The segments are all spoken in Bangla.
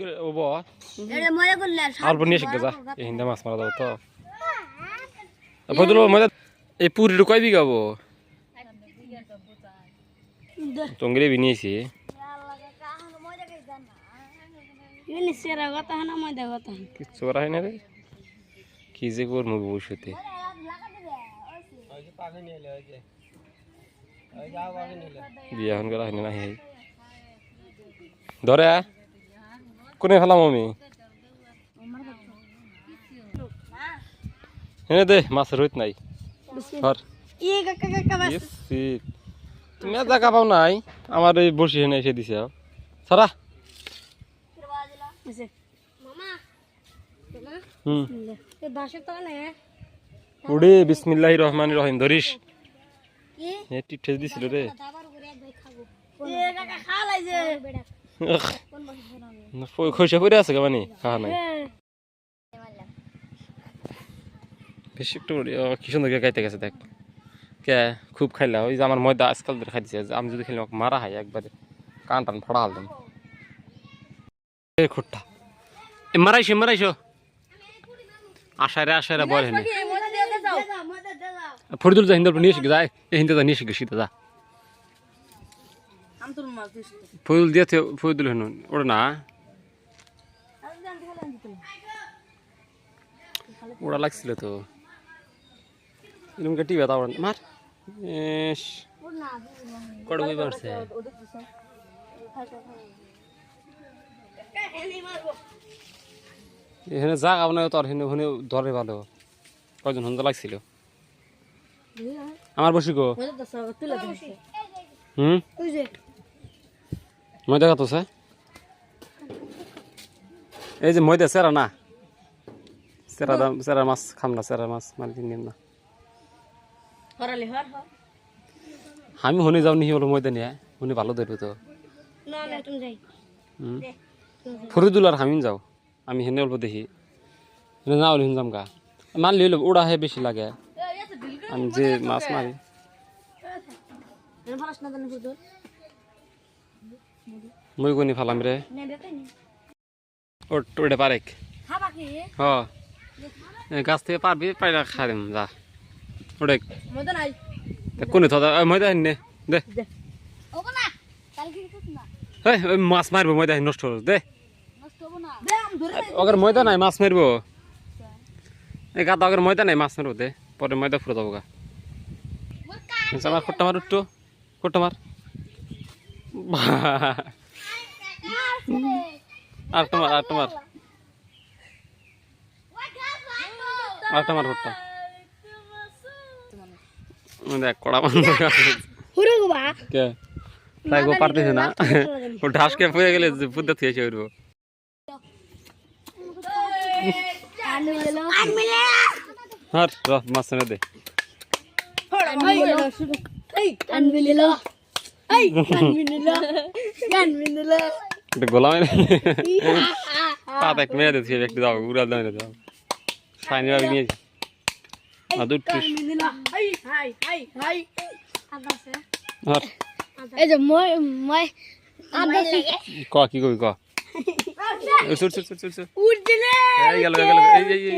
করে ও আর যা এই হিন্দা মাছ মারা যাব তো। বদল মজা এই পুরিটা কয় বিঘাবো টঙ্গিরে বিনিয়েছি কিচ্ছু করা হয় না রে। কি যে করব ভবিষ্যতে। বিয়ে এখন করা হয়নি না ধরে কোনে ফেলাম আমি? হ্যাঁ দে মাছের রইত নাই। তুমি আর দেখা পাও নাই। আমার এই বসি হেনে এসে দিছে। সারা। মামা। হুম। এই বাসে তো না। উড়ে বিসমিল্লাহ রহমান রহিম। ধরিস। কি এ দিছিল রে। দাবার করে একবার খাব। এ কাকা খালাই যে খৈসা পড়ে আছে কেমন খাওয়া নাই বেশি একটু কি সুন্দর খাইতে গেছে দেখ কে খুব খাইলা ওই যে আমার ময়দা আজকাল ধরে খাইতেছে আমি যদি খেলে মারা হয় একবারে কান টান ফাড়া হালতাম এ খুট্টা এ মারাইছো মারাইছো আশায় রে আশায় রে বল হেনে ফরিদুল যা হিন্দা নিয়ে শিখে যায় এই হিন্দা যা নিয়ে শিখে শীতে যা ফরিদুল দিয়েছে ফরিদুল হেন ওটা না? ওরা লাগছিল তো। এরকম কেটে ব্যথা মার। বই এখানে জাগা মানে তোর ওখানে ধরে ভালো। কয়জন হন্দা লাগছিল? আমার বসি গো। হুম? ময়দা কত আছে? এই যে ময়দা সেরা না। সেরা দাম সেরা মাছ খাম না সেরা মাছ মারি নিম না। আমি শুনে যাও নিহি বলো ময়দা নিয়ে, শুনে ভালো ধরবে তো। ফরিদুল আর হামিন যাও, আমি হেনে অল্প দেখি। না হলে যাম গা। মারলি হলো ওড়া হে বেশি লাগে। আমি যে মাছ মারি মই কোনি ফালাম রে। ওটা পারেক। গাছ থেকে পারবি পাইরা খাই দিম যা ওটা মজা নাই কোনে থা ময়দা হেন দে। ওই মাছ মারবো ময়দা নষ্ট হলো দে। অগর ময়দা নাই মাছ মারবো। এই গাদা অগর ময়দা নাই মাছ মারবো দে। পরে ময়দা ফুরে যাব গা। আচ্ছা, আমার খোট্টা মার একটু খোট্টা মার। আর তোমার আর তোমার। আর তোমার খোট্টা দেখ কড়া বন্ধ কে? তাই গো পারতেছে না। ও ঢাসকে পুড়ে গেলে বুদ্ধ থেকে এসে উঠবো। র মাছ দে। এই গোলাম এনে এক মেয়ে দিচ্ছি একটু দাও উড়া দাও এনে সাইনি ভাবি নিয়েছি আর টুস। আনমিলে হাই হাই হাই হাই। আদাসে আর এই যে মই মই ক কি কবি ক? এই সুর সুর সুর সুর সুর এই গেল গেল এই এই এই, এই,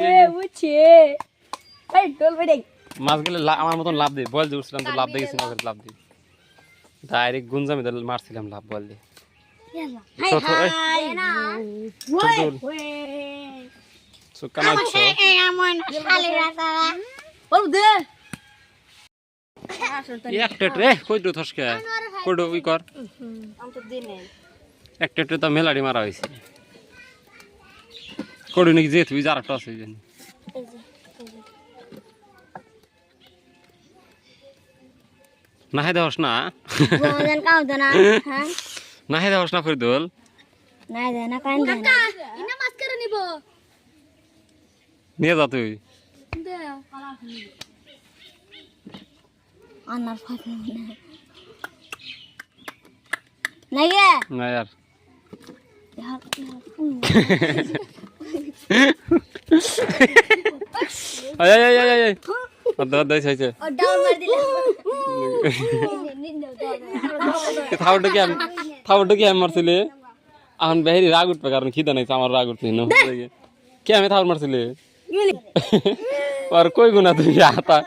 এই। ডল বেড়ে মাছ গেলে আমার মতন লাভ দে। বল যে উঠছিলাম তো লাভ না লাভ দি। ডাইরেক্ট গুঞ্জামে তো মারছিলাম লাভ বল দে হাই ছোট, এই। হাই। না ছোট। ওই সুক্কা নাচ্ছ এমন খালি রাখা বল দে। একটা রে কই দূর থসকে? কই দূর উই কর? আম তো দিনে একটা একটা তো মেলাড়ি মারা হয়েছে কড়ি নাকি যে তুই যার একটা আছে জানি না। দেহস না কাউ দনা? হ্যাঁ? না দেহস না ফরিদুল। নাই দে না কান দে না ইনা মাছ করে নিব। নিয়ে যা তুই। দে আনার ফাটা না গে না यार আয় আয় আয় আয় আদা আদা হইছে ও ডাউন মার দিলে। থাউটা কি থাউটা কি মারছিলে? এখন বেহারি রাগ উঠবে কারণ খিদা নাই আমার রাগ উঠছে না। কে আমি থাউর মারছিলে? আর কই গুনা তুই হাতা